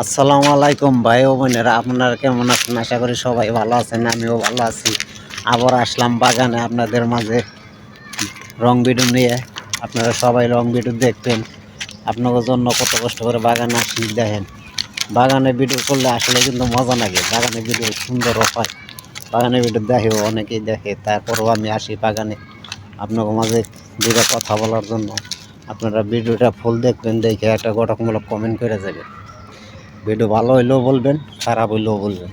আসসালামু আলাইকুম ভাই ও বোনেরা, আপনারা কেমন আছেন? আশা করি সবাই ভালো আছেন, আমিও ভালো আছি। আবার আসলাম বাগানে আপনাদের মাঝে রং বিডু নিয়ে। আপনারা সবাই রং বিডু দেখবেন। আপনাদের জন্য কত কষ্ট করে বাগানে আসি, দেখেন। বাগানে ভিডিও করলে আসলে কিন্তু মজা লাগে। বাগানে ভিডিও সুন্দর হয়। বাগানে ভিডিও দেখেও অনেকেই দেখে। তারপরেও আমি আসি বাগানে আপনাদের মাঝে দুটো কথা বলার জন্য। আপনারা ভিডিওটা ফুল দেখবেন, দেখে একটা গঠনমূলক কমেন্ট করে যাবেন। ভিডিও ভালো হইলেও বলবেন, খারাপ হইলেও বলবেন।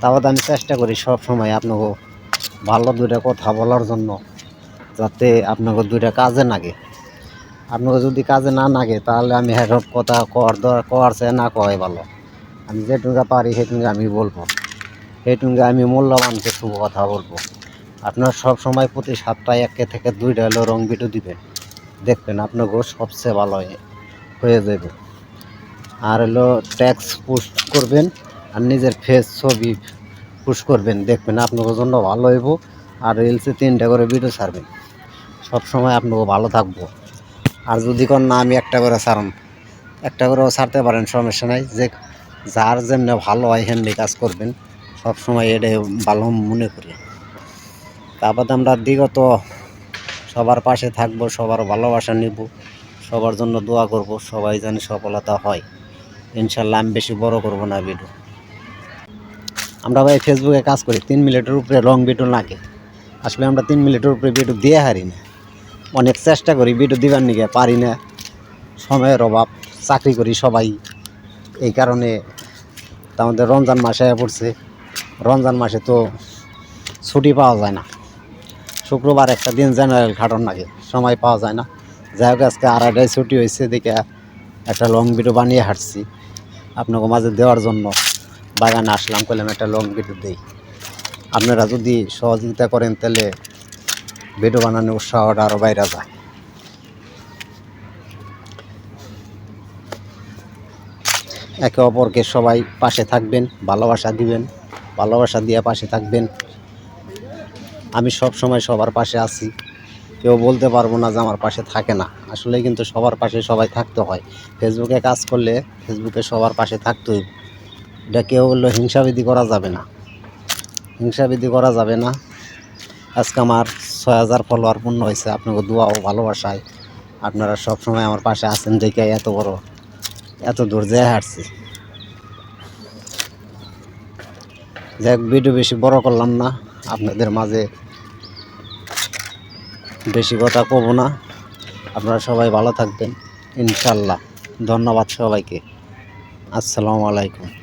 তাও আমি চেষ্টা করি সব সময় আপনাকে ভালো দুইটা কথা বলার জন্য, যাতে আপনাকে দুইটা কাজে লাগে। আপনাকে যদি কাজে না লাগে, তাহলে আমি সব কথা কর, দর করছে না কয় ভালো। আমি যেটুকু পারি সেটুকু আমি বলব। সেটুকু আমি মূল্যবান কিছু কথা বলব। আপনার সব সময় প্রতি সপ্তাহে একে থেকে দুইটা হলো রং ভিডিও দিবেন। দেখবেন আপনাকে সবচেয়ে ভালো হয়ে- হয়ে যাবে। আর হলো ট্যাক্স পোস্ট করবেন আর নিজের ফেস ছবি পোস্ট করবেন। দেখবেন আপনাদের জন্য ভালো হইব। আর রিলসে তিনটা করে ভিডিও ছাড়বেন। সব সময় আপনাকে ভালো থাকব। আর যদি কোন না, আমি একটা করে ছাড়ুন একটা করেও ছাড়তে পারেন, সমস্যা নাই। যে যার যেমনি ভালো হয়, হেমনি কাজ করবেন। সব সময় এটাই ভালো মনে করি। তারপর আমরা বিগত সবার পাশে থাকব, সবার ভালোবাসা নিব, সবার জন্য দোয়া করব, সবাই যেন সফলতা হয়। ইনশাল্লাহ আমি বেশি বড় করব না ভিডিও। আমরা ভাই ফেসবুকে কাজ করি, তিন মিনিটের উপরে লং ভিডিও লাগে আসলে আমরা তিন মিনিটের উপরে ভিডিও দিয়ে হারি না। অনেক চেষ্টা করি ভিডিও দিবার নিকে পারি না। সময়ের অভাব, চাকরি করি সবাই। এই কারণে আমাদের রমজান মাসে পড়ছে। রমজান মাসে তো ছুটি পাওয়া যায় না। শুক্রবার একটা দিন জেনারেল খাটন লাগে, সময় পাওয়া যায় না। যাই হোক, আজকে আড়াইটায় ছুটি হয়েছে, দেখে একটা লং ভিডিও বানিয়ে হাঁটছি। আপনাকে মাঝে দেওয়ার জন্য বাগানে আসলাম করলাম একটা লং ভিডিও দিই। আপনারা যদি সহযোগিতা করেন, তাহলে ভিডিও বানানোর উৎসাহটা আরও বাইরে যায়। একে অপরকে সবাই পাশে থাকবেন, ভালোবাসা দিবেন, ভালোবাসা দিয়ে পাশে থাকবেন। আমি সব সময় সবার পাশে আছি। কেউ বলতে পারব না যে আমার পাশে থাকে না। আসলে কিন্তু সবার পাশে সবাই থাকতে হয়। ফেসবুকে কাজ করলে ফেসবুকে সবার পাশে থাকতে হইব এটা কেউ বলল হিংসাবিধি করা যাবে না। হিংসাবিধি করা যাবে না। আজকে আমার ছয় হাজার ফলোয়ার পূর্ণ হয়েছে। আপনাকে দোয়া ও ভালোবাসায়। আপনারা সব সময় আমার পাশে আছেন দেখে এত বড় এত দূর যেয়ে হাঁটছি। যাই হোক, ভিডিও বেশি বড় করলাম না। আপনাদের মাঝে বেশি কথা কব না। আপনারা সবাই ভালো থাকবেন। ইনশাল্লাহ ধন্যবাদ সবাইকে। আসসালামু আলাইকুম।